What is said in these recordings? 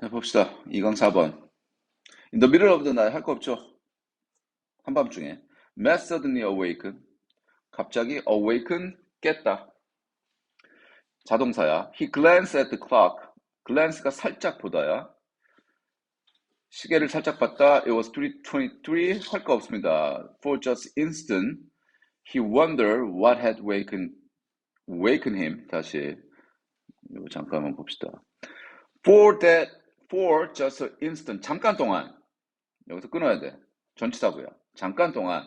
자, 봅시다. 2강 4번. In the middle of the night 할 거 없죠? 한밤중에. Matt suddenly awaken. 갑자기 awaken 깼다. 자동사야. He glanced at the clock. glance가 살짝 보다야. 시계를 살짝 봤다. It was 3.23. 할 거 없습니다. For just instant, he wondered what had wakened, wakened him. 다시. 이거 잠깐만 봅시다. For that, for just an instant. 잠깐 동안. 여기서 끊어야 돼. 전치사고요. 잠깐 동안.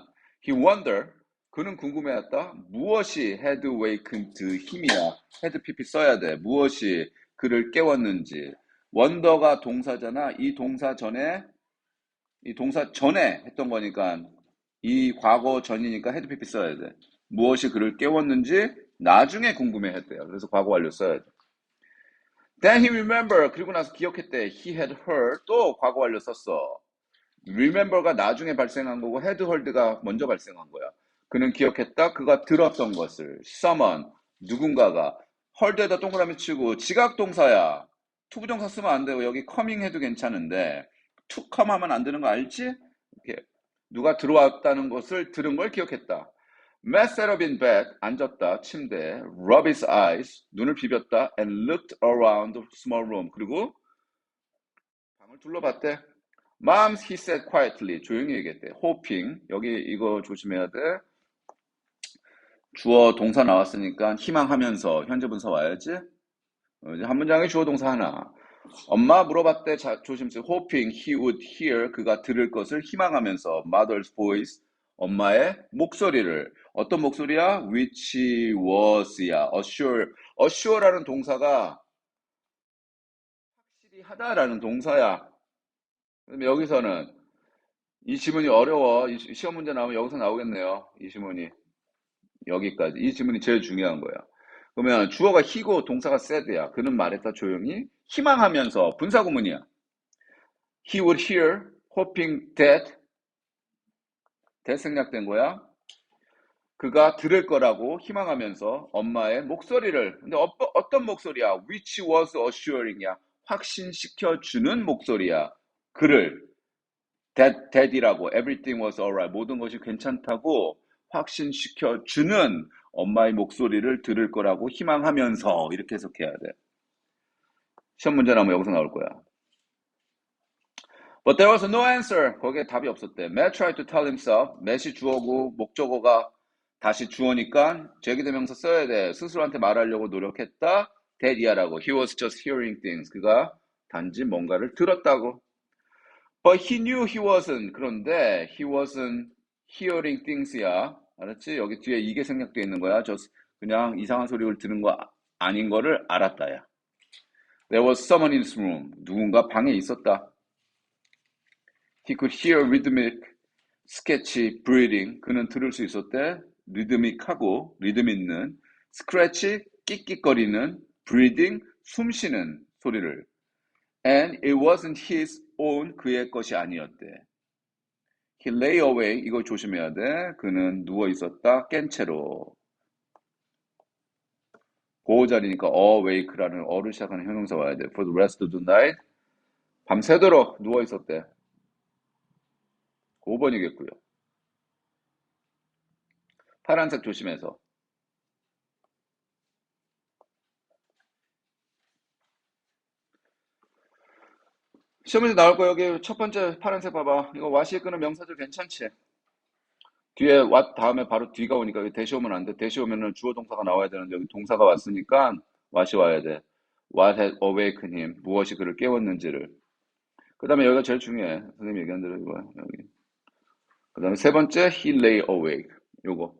He wondered. 그는 궁금해했다. 무엇이 had awakened him이야. had pp 써야 돼. 무엇이 그를 깨웠는지. 원더가 동사잖아. 이 동사 전에 이 동사 전에 했던 거니까 이 과거 전이니까 pp 써야 돼. 무엇이 그를 깨웠는지 나중에 궁금해 했대요. 그래서 과거 완료 써야 돼. Then he remember 그리고 나서 기억했대. He had heard 또 과거 완료 썼어. remember가 나중에 발생한 거고 had heard가 먼저 발생한 거야. 그는 기억했다. 그가 들었던 것을 someone 누군가가 heard에다 동그라미 치고 지각 동사야. 투부정사 쓰면 안 되고 여기 coming 해도 괜찮은데 to come 하면 안 되는 거 알지? 이렇게 누가 들어왔다는 것을 들은 걸 기억했다. Matt sat up in bed 앉았다 침대에 rub his eyes 눈을 비볐다 and looked around the small room 그리고 방을 둘러봤대. Mom, he said quietly 조용히 얘기했대. hoping 여기 이거 조심해야 돼. 주어 동사 나왔으니까 희망하면서 현재 분사 와야지. 어, 이제 한 문장에 주어 동사 하나. 엄마 물어봤대. 자, 조심스레 hoping he would hear 그가 들을 것을 희망하면서 mother's voice 엄마의 목소리를 어떤 목소리야? which was야. assure assure라는 동사가 확실히 하다라는 동사야. 여기서는 이 지문이 어려워. 이 시험 문제 나오면 여기서 나오겠네요. 이 지문이 여기까지. 이 지문이 제일 중요한 거야. 그러면 주어가 희고 동사가 said야. 그는 말했다 조용히 희망하면서 분사구문이야. He would hear, hoping that that 생략된 거야. 그가 들을 거라고 희망하면서 엄마의 목소리를 근데 어, 어떤 목소리야? Which was assuring이야. 확신시켜 주는 목소리야. 그를 that이라고 everything was alright 모든 것이 괜찮다고 확신시켜 주는 엄마의 목소리를 들을 거라고 희망하면서 이렇게 해석해야 돼. 시험 문제 나오면 여기서 나올 거야. But there was no answer. 거기에 답이 없었대. Matt tried to tell himself. Matt이 주어고 목적어가 다시 주어니까 제기대명사 써야 돼. 스스로한테 말하려고 노력했다. that이야라고. He was just hearing things. 그가 단지 뭔가를 들었다고. But he knew he wasn't. 그런데 he wasn't hearing things야. 알았지? 여기 뒤에 이게 생략되어 있는 거야. 저 그냥 이상한 소리를 듣는 거 아닌 거를 알았다야. There was someone in this room. 누군가 방에 있었다. He could hear rhythmic, sketchy breathing. 그는 들을 수 있었대. 리드믹하고 리듬 있는 scratchy, 끽끽거리는 breathing, 숨 쉬는 소리를. And it wasn't his own 그의 것이 아니었대. He lay awake. 이거 조심해야 돼. 그는 누워 있었다. 깬 채로. 보호자리니까 awake라는 어를 시작하는 형용사 와야 돼. For the rest of the night. 밤새도록 누워 있었대. 5번이겠고요. 파란색 조심해서. 시험에서 나올 거 여기 첫 번째 파란색 봐봐. 이거 와시에 끄는 명사들 괜찮지? 뒤에 왓 다음에 바로 뒤가 오니까 여기 대시 오면 안 돼. 대시 오면은 주어 동사가 나와야 되는데 여기 동사가 왔으니까 왓이 와야 돼. What had awakened him? 무엇이 그를 깨웠는지를. 그 다음에 여기가 제일 중요해. 선생님 얘기한 대로 이거야. 여기. 그 다음에 세 번째, he lay awake. 요거.